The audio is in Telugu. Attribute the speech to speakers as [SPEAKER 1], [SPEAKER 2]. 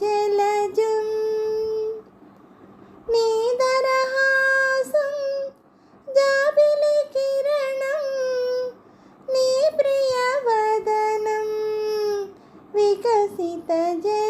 [SPEAKER 1] జలజం నీదరహాసం జాబిలి కిరణం నీ ప్రియవదనం వికసిత జల